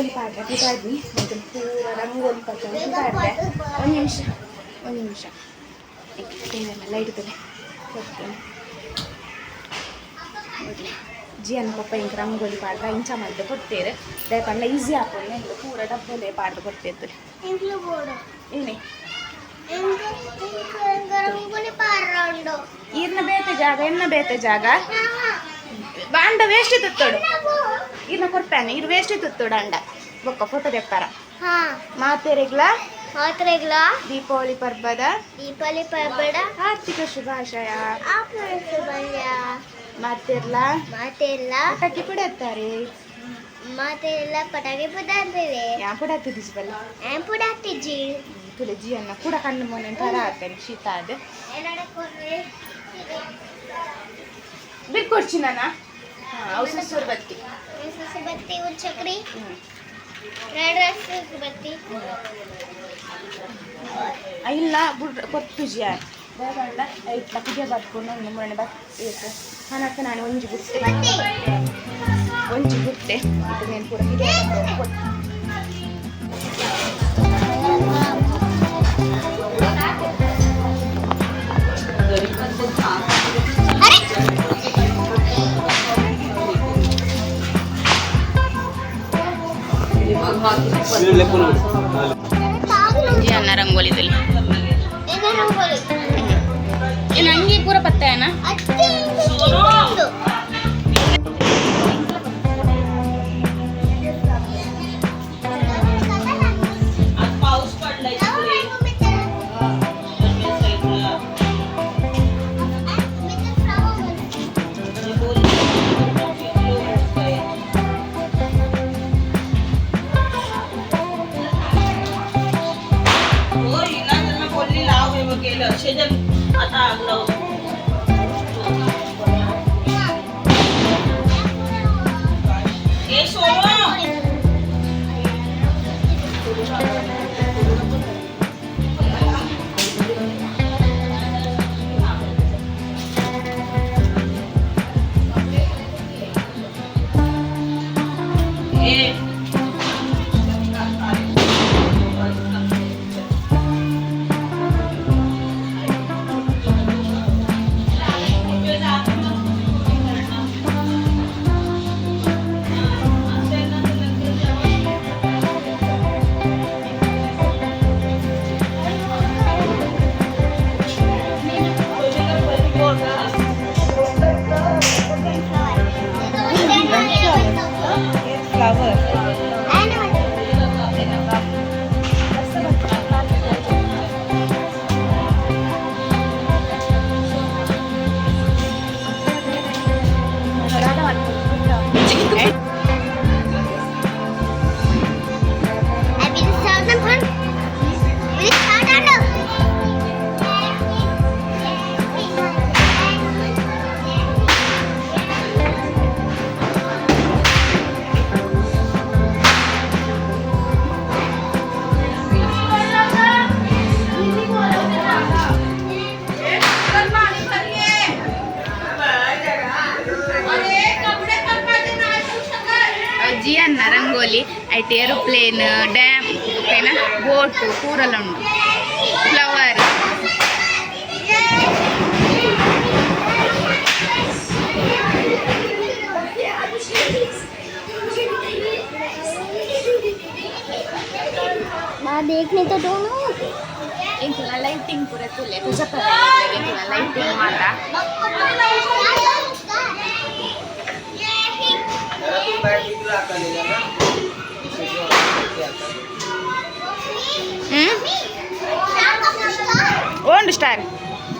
ಒಂದು ಪಾಠ ಬಿಸಾಡಿದ್ವಿ ಮತ್ತು ಪೂರ ರಂಗೋಲಿ ಒಂದು ನಿಮಿಷ ಒಂದು ನಿಮಿಷ. ಏನೆಲ್ಲ ಇಡ್ತದೆ ಕೊಡ್ತೇನೆ ಜಿಯನ್ ಪಪ್ಪ ಹಿಂಗೆ ರಂಗೋಲಿ ಪಾಡ್ದ ಇಂಚ ಮಾಡಿದ್ರೆ ಕೊಡ್ತೇವೆ ದಯಪಂಡ ಈಸಿ ಹಾಕೊಂಡು ಹಿಂಗೆ ಪೂರ ಡಬ್ಬಲೆ ಪಾಡ್ರೆ ಕೊಡ್ತಿರ್ತಾರೆ ಏನೇ? ಈರ್ನ ಬೇತೆ ಜಾಗ ಇನ್ನ ಬೇತೆ ಜಾಗ. ಬಾಂಡ ವೇಸ್ಟ್ ತುತ್ತೋಡು ಇನ್ನ ಕೊಡ್ತಾನೆ ಇರು ವೇಸ್ಟ್ ತುತ್ತೋಡು ಅಂಡ. ಬೊಕ್ಕ ಫೋಟೋ ತೆಪ್ಪಾರ ಹಾ. ಮಾತೆರೆಗ್ಲ ಮಾತ್ರೆಗ್ಲ ದೀಪಾವಳಿ ಪರ್ಬದ? ದೀಪಾವಳಿ ಪರ್ಬದ? ಆರ್ಥಿಕ ಶುಭಾಶಯ. ಸುಬಲ್ಯ ಮಾತೆರ್ಲ ಮಾತೆಲ್ಲ ಪಟಾಕಿ ಪುಡತ್ತಾರೆ ಮಾತೆಲ್ಲ ಪಟಾಕಿ ಪದಾರ್ಥಿವೆ ಯಾ ಪುಡತ್ತಿದ್ದಿಸ್ ಬಲ್ಲ ಯಾ ಪುಡಾತಿಜ್ಜಿ ತುಲೆ ಜಿಯನ್ನ ಕೂಡ ಕಣ್ಣು ಮೊನೆ ತರ ಆಗ್ತಾನೆ ಶೀತ ಅದು. ಕೊರ್ರಿ ಬಿಟ್ಕೊಡ್ಚಿ ನಾನ ಔಷಧ ಸುರ್ಬತ್ತಿ ಬತ್ತಿ. ಒಂದು ಚಕ್ರಿ ಹ್ಞೂ ರೆಡ್ ರೈಸ್ ಬತ್ತಿ. ಇಲ್ಲ ಬುಡ್ ಕೊಟ್ಟು ಜಿಯ ಬೇಡ ಐಟ್ ಲಕ್ಕಿಗೆ ಬರ್ಕೊಂಡು ಒಂದು ಮೂರನೇ ಬತ್ ಇರುತ್ತೆ. ಹಣಕ್ಕೆ ನಾನು ಒಂಜಿ ಬಿಟ್ಟೆ. ಒಂಜಿ ಬುತ್ತೆ ಇದು ಪೂರ ಅನ್ನ ರಂಗೋಲಿದಲ್ಲಿ ಅಂಗಿ ಪೂರ ಪತ್ತೆ ಅತ್ತೆ ಜಿಯನ್ನ ರಂಗೋಲಿ ಐಟ್ ಏರೋಪ್ಲೇನ್ ಡ್ಯಾಮ್ ಓಕೆನಾ ಬೋಟು ಪೂರಲ್ಲ ಉಂಟು ಫ್ಲವರ್ मैं देखने तो दोनों ಇಂಕಿನ ಲೈಟಿಂಗ್ ಪೂರ ತುಲೆ ತುಜ ಇಂಕಿನ ಲೈಟಿಂಗ್ ಮಾತ ಹ್ಞೂ ಒಂದು ಸ್ಟಾರ್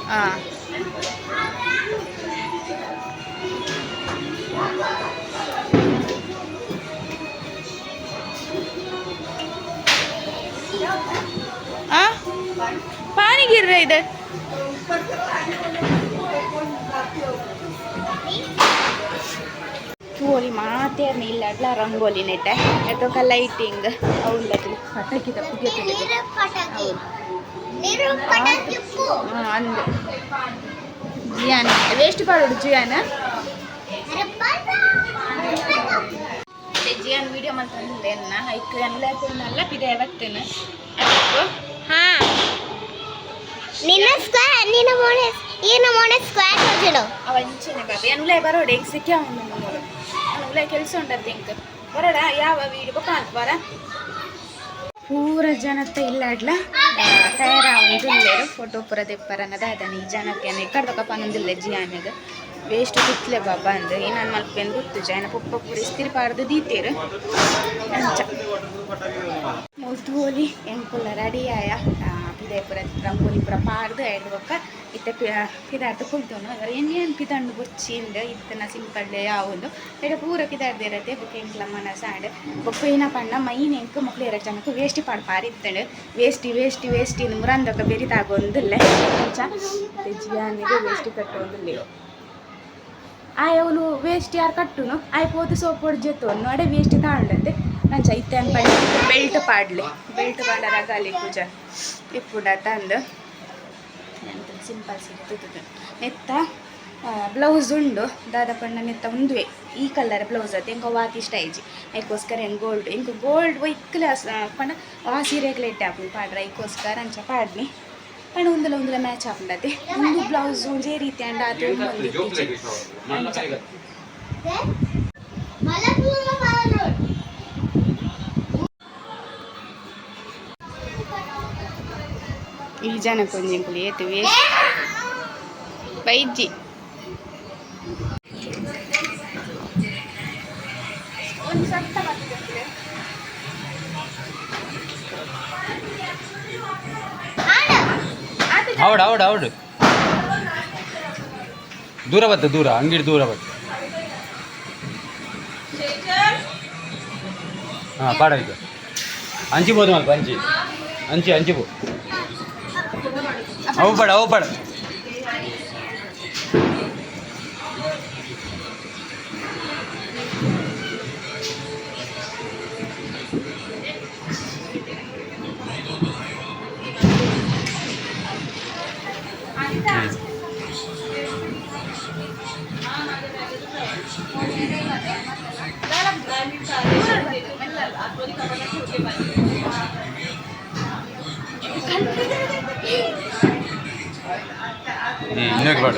ಹಾಂ ಆ ಪಾನಿಗಿರ್ರ ಇದು ತೋಲಿ ಮಾತೇರ್ನಿ ಇಲ್ಲ ಅಡ್ಲ ರಂಗೋಲಿ ನೆಟ್ಟೆ. ಎತ್ತೊಕ ಲೈಟಿಂಗ್ ಅವಲ್ಲದು ಪಟಾಕಿ ಅಂದು. ಜಿಯಾನ. ವೇಸ್ಟ್ ಪಾಡೋಡು ಜಿಯಾನ? ಜಿಯಾನ್ ವಿಡಿಯೋ ಅನ್ನ ಐಕ್ ಎಲ್ಲ ಎಲ್ಲ ಪಿದೆ ಬರ್ತೇನೆ ಹಾ. ನಿನ್ನ ಸ್ಕ್ವೇರ್ ನಿನ್ನ ಮೋನೆ ಈ ಮೋನೆ ಸ್ಕ್ವೇರ್ ಕೊಡ್ತಿಡು ಅವ ಇಂಚೆನೆ ಬಾಬಿ. ಅನ್ಲೇ ಬರೋಡೆ ಈಗ ಸಿಕ್ಕ ಕೆಲಸ ಉಂಟದ್ದು ಇಂಕ. ಬರೋಡ, ಯಾವ ವಿಡಿಯೋ ಕಾಲ್ ಬರ. ಪೂರ ಜನತ್ತ ಇಲ್ಲಾಡ್ಲ ತಯಾರ ಒಂದಿಲ್ಲೇರು ಫೋಟೋ ಪೂರ ದೆಪ್ಪರ ಅನ್ನದ ಅದನ್ನ ಈ ಜನಕ್ಕೆ ಕಡ್ದಕ್ಕಪ್ಪ ಅನ್ನೊಂದಿಲ್ಲ ಜಿ ಆಮ್ಯಾಗ ವೇಸ್ಟ್ ಕಿತ್ಲೆ ಬಾಬಾ ಅಂದ್ರೆ ಏನಾನ್ ಮಲ್ಪೇನು ಗೊತ್ತು? ಜನ ಪುಪ್ಪ ಪೂರಿ ಇಸ್ತಿರ್ಬಾರ್ದು ದೀತೇರು. ಅಂಚ. ಮುಲ್ತು ಹೋಲಿ ಎಂಕುಲ್ಲ ರೆಡಿ ಆಯ. ಪಿದೆ ಪೂರ ರಂಗೋಲಿ ಪೂರ ಪಾಡ್ದು ಐದು ಬೊಕ್ಕ ಇತ್ತ ಪಿದಾರ್ಥ ಕುಲ್ತೋನು ಏನು ಏನು ಪಿದಾಂಡು ಬೊಚ್ಚಿಂದ ಇತ್ತನ ಸಿಂಪಲ್ ಯಾವೊಂದು. ಎಡ ಪೂರ ಪಿದಾರ್ದು ಇರತ್ತೆ. ಬೊಕ್ಕ ಎಂಕ್ಲ ಮನಸ ಆಂಡ್ ಬೊಕ್ಕ ಏನ ಪಂಡ ಮೈನ್ ಎಂಕ್ ಮಕ್ಳು ಎರಡು ಜನಕ್ಕೆ ವೇಸ್ಟಿ ಪಾಡ್ ಇತ್ತಂಡು ವೇಸ್ಟಿ ವೇಸ್ಟಿ ವೇಸ್ಟಿ ಮುರಂದೊಕ್ಕ ಬೆರಿತಾಗೊಂದಿಲ್ಲ ಜಿಯಾನಿಗೆ ವೇಸ್ಟಿ ಕಟ್ಟೊಂದಿಲ್ಲ. ಆಯ್ ಅವನು ವೇಸ್ಟ್ ಯಾರು ಕಟ್ಟುನು? ಆಯ್ ಪೋದು ಸೋಪ್ ಹೊಡ್ಜೆತ್ತು ಅಡೆ ವೇಸ್ಟ್ ತಾಂಡತ್ತೆ ಅಂಚ ಇತ್ತೆ ಅನ್ಪಂಡ ಬೆಲ್ಟ್ ಪಾಡ್ಲಿ. ಬೆಲ್ಟ್ ಪಾಡರ ಗಾಲಿ ಪೂಜ. ಇಪ್ಪುಡ ತಂದು ಸಿಂಪಲ್ ಸಿಗ್ತದೆ. ನೆತ್ತ ಬ್ಲೌಸ್ ಉಂಡು. ದಾದ ಪಂಡ ನೆತ್ತ ಒಂದುವೆ ಈ ಕಲರ್ ಬ್ಲೌಸ್ ಅದು. ಹೆಂಗ ವಾತಿ ಸ್ಟೈಜಿ ಅದಕ್ಕೋಸ್ಕರ ಹೆಂಗೆ ಗೋಲ್ಡ್ ಹೆಂಗೆ ಗೋಲ್ಡ್ ವೈಕ್ಲೆ ಪಂಡ ಆ ಸೀರೆಗ್ಲ ಇಟ್ಟೆ ಹಾಕೊಂಡು ಪಾಡ್ರ. ಅದಕ್ಕೋಸ್ಕರ ಅಂಚ ಪಾಡ್ನಿ. ಪಂಡ ಒಂದಲ ಒಂದಲ ಮ್ಯಾಚ್ ಹಾಕೊಂಡತೆ ಒಂದು ಬ್ಲೌಸ್ ಒಂದೇ ರೀತಿ ಅಂಡ ಅದು ಒಂದು ಈಜಾನ ಕೊಂಜಂ ಕುಳಿಯೇತುವೆ ಬೈಜಿ ಹೌದು ಹೌದು ಹೌದು ದೂರ ಬತ್ತು ದೂರ ಅಂಗಿಡ್ ದೂರ ಬತ್ತು ಹಾಂ ಪಾಡ ಇದು ಅಂಜಿ ಬೋದು ಮಲ್ಪ ಅಂಜಿ ಅಂಜಿ ಅಂಜಿ ಬೋ ಬೇಡ ಅವು ಬೇಡ ಹ್ಞೂ ಇನ್ನೊಂದು ಬೇಡ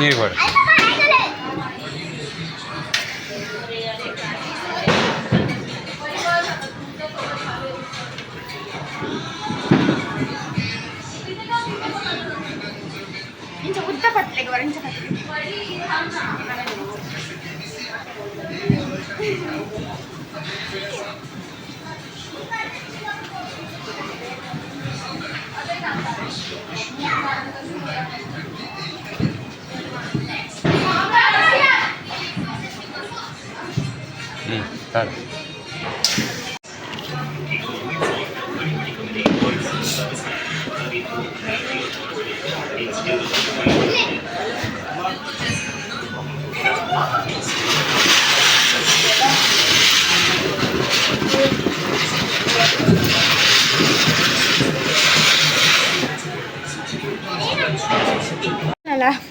ಏ ఇంచ ఉత్త పట్టలేక వర ఇంచ Claro.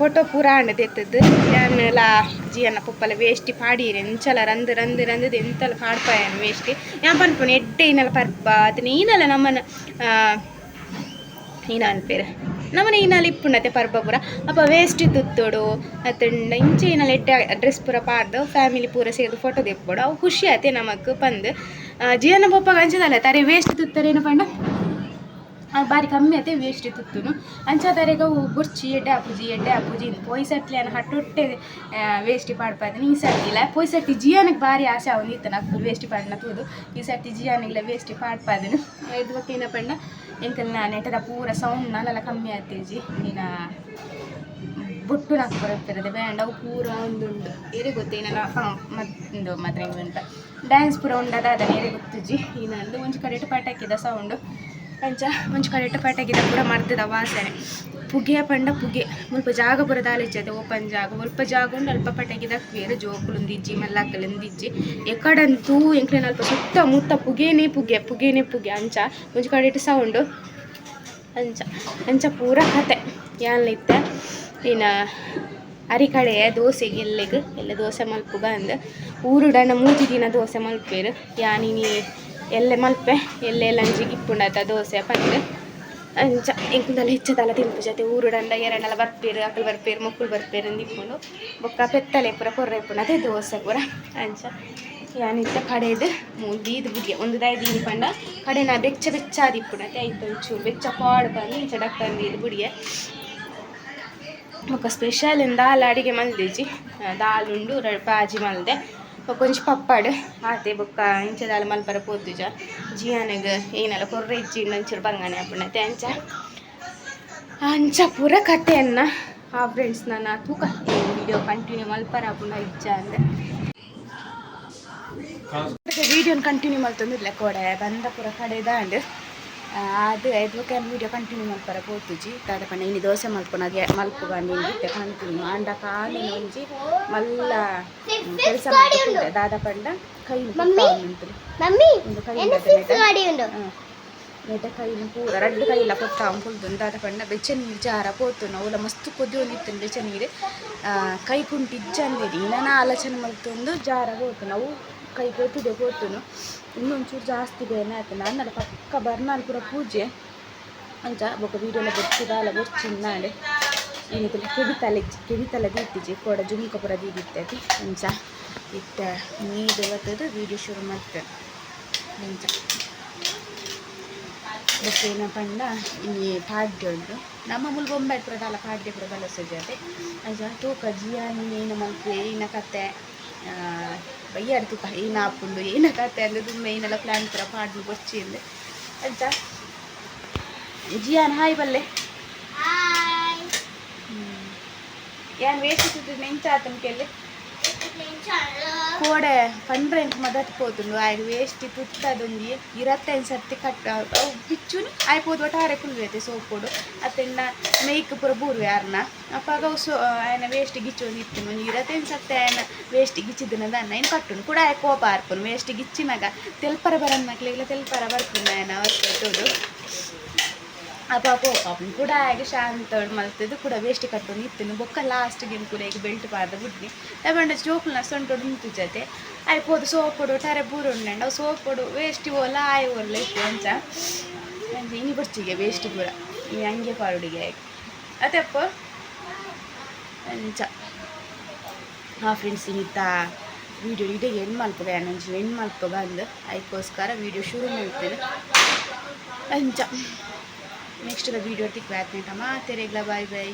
ಫೋಟೋ ಪೂರ ಆಂಡದ ಎತ್ತದ್ದು ಯಾನೆಲ್ಲ ಜಿಯನ್ನ ಪಪ್ಪಲ ವೇಸ್ಟಿ ಪಾಡೀರೆ ಎಂಚಲ ರಂದು ರಂದು ರಂದದ ಎಂತಲ ಪಾಡ್ಪಾಯನ್ ವೇಸ್ಟಿ ಯಾ ಪನ್ಪುನ ಎಡ್ಡೆ ಈನಲ ಪರ್ಪ ಅದನ್ನ ಈನಲ ನಮ್ಮನ ಈನ ಅನ್ಪೇರು ನಮ್ಮನ ಈನಲ ಇಪ್ಪುಂಡತೆ ಪರ್ಪ ಪೂರ. ಅಪ್ಪ ವೇಸ್ಟ್ ತುತ್ತೋಡು ಅತ್ತಂಡ ಇಂಚೆ ಈನಲ ಎಡ್ಡೆ ಡ್ರೆಸ್ ಪೂರ ಪಾಡ್ದು ಫ್ಯಾಮಿಲಿ ಪೂರ ಸೇರಿದು ಫೋಟೋ ತೆಪ್ಪೋಡು ಅವು ಖುಷಿ ಆತೆ ನಮಕ್ ಪಂದ್. ಜಿಯನ್ನ ಪಪ್ಪ ಅಂಚದಲ್ಲ ತಾರೆ ವೇಸ್ಟ್ ತುತ್ತರೇನು ಪಂಡ? ಬಾರಿ ಕಮ್ಮಿ ಆಯ್ತು ವೇಸ್ಟ್ ತುತ್ತುನು ಅಂಚಾದರೆಗ ಬುರ್ಚಿ ಎಡ್ಡೆ ಅಪ್ಪುಜಿ ಎಡ್ಡೆ ಅಪ್ಪುಜಿ ಪೊಯ್ಸಟ್ಲಿ ಅನ್ನ ಹಟ್ಟೊಟ್ಟೆ ವೇಸ್ಟಿ ಪಾಡ್ಪಾದ ಈ ಸರ್ತಿಲ್ಲ ಪೊಯ್ಸಟ್ಟಿ ಜಿಯಾನಿಗೆ ಭಾರಿ ಆಸೆ ಅವನು ಇತ್ತು ನಾವು ವೇಸ್ಟಿ ಪಾಡ್ನ ತೂದು. ಈ ಸರ್ತಿ ಜಿಯಾನಿಗ್ಲ ವೇಸ್ಟಿ ಪಾಡ್ಪಾದನು ಇದು ಬಗ್ಗೆ ಏನ ಪಂಡ ಎಂಕಲ್ ನಾ ನೆಟ್ಟದ ಪೂರ ಸೌಂಡ್ ನಾನೆಲ್ಲ ಕಮ್ಮಿ ಆಗ್ತೀಜಿ ನೀನು, ಬುಟ್ಟು ನಾಲ್ಕು ಬರುತ್ತಿರೋದು ಬ್ಯಾಂಡ್, ಅವು ಪೂರ ಒಂದುಂಡು ಏರಿ ಗೊತ್ತು ಏನೆಲ್ಲ ಮತ್ತೊಂದು ಮಾತ್ರ ಡ್ಯಾನ್ಸ್ ಪೂರ ಉಂಡದ ಅದನ್ನ ಏರಿ ಗೊತ್ತುಜಿ ಇನ್ನೊಂದು ಒಂಚು ಕಡೆ ಪಾಟ್ ಸೌಂಡು ಅಂಚ ಒಂಚು ಕಡೆ ಪಟಾಕಿದ ಪೂರ ಮರ್ತದ ವಾಸನೆ ಪುಗೆ ಪಂಡ ಪುಗೆ. ಮುಲ್ಪ ಜಾಗ ಪೂರ ದಾಲಿಚ್ಚದೆ ಓಪನ್ ಜಾಗ. ಮುಲ್ಪ ಜಾಗ ಉಂಡು ಅಲ್ಪ ಪೆಟ್ಟಾಗಿದ್ದಾಗ ಬೇರೆ ಜೋಕುಲೊಂದಿಜ್ಜಿ ಮಲ್ಲಾಕಲೊಂದಿಜ್ಜಿ ಎಕಡಂತೂ ಎಂಕ್ಲೇನ ಅಲ್ಪ ಸುತ್ತ ಮುತ್ತ ಪುಗೇನೆ ಪುಗೆ ಪುಗೇನೆ ಪುಗೆ. ಅಂಚ ಒಂಚು ಕಡೆಟ್ಟು ಸೌಂಡು. ಅಂಚ ಅಂಚ ಪೂರ ಕತೆ. ಯಾನ್ಲಿತ್ತೆ ಇನ್ನ ಅರಿಕಡೆ ದೋಸೆಗೆ ಎಲ್ಲಿಗೆ ಎಲ್ಲ ದೋಸೆ ಮಲ್ಪು ಬಂದು. ಊರುಡನ ಮೂತಿ ದಿನ ದೋಸೆ ಮಲ್ಪೇರು. ಯಾನಿನಿ ಎಲ್ಲೆ ಮಲ್ಪೆ, ಎಲ್ಲೆ ಲಂಜಿ ಗಿಪ್ಪುಂಡಾಯ್ತ ದೋಸೆ ಪಂದ್ ಅಂಚ ಇಂಕುದಲ್ಲ ಹೆಚ್ಚದಲ್ಲ ತಿಂಪು ಜೊತೆ ಊರುಡಂಡ ಎರಡಲ್ಲ ಬರ್ಪೇರು ಅಕ್ಕಲು ಬರ್ಪೇರು, ಮುಕ್ಕಳು ಬರ್ಪೇರು ಅಂದು ಇಪ್ಪುಂಡು ಬೊಕ್ಕ ಪೆತ್ತಲೆ ಪುರ, ಕೊರ್ರೆ ಇಪ್ಪುಂಡು ಅದೇ ದೋಸೆ ಪುರ. ಅಂಚ ಯಾನಿತ್ತ ಕಡೆದು ಇದು ಬುದ್ಧಿಯ ಒಂದು ದಾಯಿ ದೀದಿ ಪಂಡ. ಕಡೆ ನಾ ಬೆಚ್ಚ ಬೆಚ್ಚ ಆದಿಪ್ಪುಂಡು ಅದೇ ಆಯ್ತು ಒಂಚೂರು ಬೆಚ್ಚ ಪಾಡು ಬಂದು ಇಂಚ ಡಾಕ್ಟರ್ ದೀದ್ ಬುಡಿಯೆ ఒక స్పెషల్ దాల్ ಅಡಿಗೆ మళ్ళీ ದಾಲ್ ಉಂಡು ಬಾಜಿ ಮಲ್ದೆ. కొంచెం పప్పాడు ಆತೆ ಬೊಕ್ಕ ಇಂಚದಾಲ ಮಲ್ಪರ ಪೋತುಜ ಜಿಯಾನಗ ಏನೆಲ್ಲ ಕೊರ್ರೆ ಇಚ್ಚಿಂಡು ಒಂಚೂರು ಬಂಗಾನೆ ಅಪ್ಪಣತೆ ಅಂಚ ಅಂಚ ಪೂರ ಕಥೆಯನ್ನ ಆ ಫ್ರೆಂಡ್ಸ್ ನನ್ನ ತೂಕ ವಿಡಿಯೋ ಕಂಟಿನ್ಯೂ ಮಲ್ಪರ ಪುನ ಇಚ್ಛ ಅಂದೆ ವಿಡಿಯೋನ ಕಂಟಿನ್ಯೂ ಮಲ್ತೊಂದಿರ್ಲೆ ಕೋಡೆ ಬಂದ ಪೂರ ಕಡೆ ದಾಂಡ್ ಅದು ಐದು ವಿಡಿಯೋ ಕಂಟಿನ್ಯೂ ಮಲ್ಪರ ಪೋತುಜಿ ದಾದ ಪಂಡ ಇನ್ನು ದೋಸೆ ಮಲ್ಪುನ ಅದೇ ಮಲ್ಪುಗ ನಿಂದಿತ್ತೆ ಕಂಟಿನ್ಯೂ ಅಂಡ ಕಾಲಿನ ಒಂಜಿ ಮಲ್ಲ ಕೆಲಸ ಮಾಡ್ಕೊಂಡೆ ದಾದ ಪಂಡ ಕೈ ಉಂಟು ಮಮ್ಮಿ ಒಂದು ಕೈ ಎನ್ನ ಸಿಕ್ಸ್ ಗಾಡಿ ಉಂಡು ನೆಟ ಕೈನ ಪೂರ ರಡ್ಡು ಕೈಲ ಪೊತ್ತ ಅಂಪುಲ್ದು ದಾದ ಪಂಡ ಬೆಚ್ಚ ನೀರು ಜಾರ ಪೋತು ಅವಳ ಮಸ್ತ್ ಕೊದ್ದು ಒಂದಿತ್ತು ಬೆಚ್ಚ ನೀರು. ಕೈ ಕುಂಟಿ ಇಜ್ಜಂದಿರಿ ಆಲೋಚನೆ ಮಲ್ತೊಂದು ಜಾರ ಹೋತು ನಾವು ಕೈ ಕೊತ್ತಿದೆ ಹೋತುನು ಇನ್ನೊಂಚೂರು ಜಾಸ್ತಿ ಬೇನೆ ಆಯ್ತು. ನಾನು ಪಕ್ಕ ಬರ್ನಾಲ್ ಪೂರ ಪೂಜೆ. ಅಂಚ ಬೊಕ್ಕ ವೀಡಿಯೋಲ ಬೊಚ್ಚಿದಾಲ ಬೊಚ್ಚಿನ್ನಾಡೆ ಏನಿತ್ತು ಕೆವಿತಲೆ ಕೆವಿತಲೆ ದೀತಿಜಿ ಕೋಡ ಜುಮ್ಕ ಪುರ ದೀದಿತ್ತೈತಿ ಅಂಚ ಇಟ್ಟ ನೀರು ಬರ್ತದೆ ವೀಡಿಯೋ ಶುರು ಮಾಡ್ತೇನೆ. ಅಂಚ. ಬೊಕ್ಕೇನ ಪಂಡ ಈ ಪಾಡ್ಯ ಉಂಟು ನಮ್ಮ ಮೂಲ ಬೊಂಬೆ ಪುರದಾಲ ಪಾಡ್ಯ ಪುರ ಬಲಸಜಾತೆ ಅಂಚ ತೂಕ ಜಿಯಾನಿ ಏನ ಮಲ್ಪು ಏನ ಕತೆ ಬಯ್ಯಾಡ ತೂಕ ಏನ ಆಪುಂಡು ಏನ ಕತೆ ಅಂದ್ರೆ ದುಮ್ಮೆ ಏನೆಲ್ಲ ಪ್ಲ್ಯಾನ್ ಪುರ ಪಾಡ್ದು ಬೊಚ್ಚಿಂದು ಅಂಚ ಜಿಯಾನ್ ಹಾಯ್ ಬಲ್ಲೆ. ಏನ್ ವೇಸ್ಟ್ ನೆಂಚ ಆತಂಕೆಲ್ಲಿ ಕೋಡೆ ಪಂಡ್ರೆ ಎಂಕ್ ಮದತ್ ಪೋತುಂಡು ಆಯ್ಗೆ ವೇಸ್ಟ್ ತುತ್ತದೊಂದಿ ಇರತ್ತೈದು ಸರ್ತಿ ಕಟ್ ಅವು ಬಿಚ್ಚುನಿ ಆಯ್ ಪೋದು ಒಟ್ಟಾರೆ ಕುಲ್ವೇತೆ ಸೋಪುಡು ಅತ್ತೆಂಡ ಮೇಯ್ಕ್ ಪೂರ ಬೂರ್ವೆ ಯಾರನ್ನ ಅಪ್ಪಾಗ ಅವು ಸೊ ಆಯ್ನ ವೇಸ್ಟ್ ಗಿಚ್ಚೊಂದು ಇತ್ತುನು ಇರತ್ತೈದು ಸರ್ತಿ ಆಯ್ನ ವೇಸ್ಟ್ ಗಿಚ್ಚಿದ್ದನ ದನ್ನ ಏನು ಕಟ್ಟುನು ಕೂಡ ಆಯ್ ಕೋಪ ಆರ್ಪುನು ವೇಸ್ಟ್ ಗಿಚ್ಚಿನಾಗ ತೆಲ್ಪರ ಬರನ್ ಮಕ್ಳಿಗೆಲ್ಲ ತೆಲ್ಪರ ಬರ್ಪುನು ಆಯ್ನ ಅವಸ್ಥೆ ಅಪ್ಪ ಕೋಪನ್ ಕೂಡ ಹಾಗೆ ಶಾಂತ ಮಲ್ತದ್ದು ಕೂಡ ವೇಸ್ಟ್ ಕಟ್ಟೊಂದು ಇತ್ತು. ಬೊಕ್ಕ ಲಾಸ್ಟ್ಗೆ ಕೂಡ ಈಗ ಬೆಲ್ಟ್ ಪಾರ್ದ ಬುಡ್ನಿ ತಗೊಂಡ ಜೋಕುಲ್ನ ಸೊಂಟೋಡು ನಿಂತು ಜೊತೆ. ಆಯ್ಪೋದು ಸೋಪೊಡು ಟರೆ ಬೂರು ಉಂಡ ಅವು ಕೊಡು ವೇಸ್ಟ್ ಓಲ, ಆಯ್ ಓಲ್ಲ ಇತ್ತು ಅಂತ ಅಂಚ ಇನಿ ಬರ್ತಿಗೆ ವೇಸ್ಟ್ ಪೂರ ಈ ಹಂಗೆ ಪಾರುಡಿಗೆ ಹಾಗೆ ಅದಪ್ಪ ಅಂಚ. ಹಾಂ ಫ್ರೆಂಡ್ಸ್ ಇನ್ನಿತ್ತ ವೀಡಿಯೋ ಇದೆ ಹೆಣ್ಣು ಮಾಡ್ಕೋಬೇ ಹೆಣ್ಣು ಹೆಣ್ಣು ಮಲ್ಪಗ ಬಂದು. ಅದಕ್ಕೋಸ್ಕರ ವೀಡಿಯೋ ಶುರು ಮಾಡ್ತೇನೆ. ಅಂಚ. ನೆಕ್ಸ್ಟ್ ವೀಡಿಯೋ ತಿಕ್ ಬ್ಯಾತ್ ಮಾತೆರೆಗ್ಲ ಬಾಯ್ ಬಾಯ್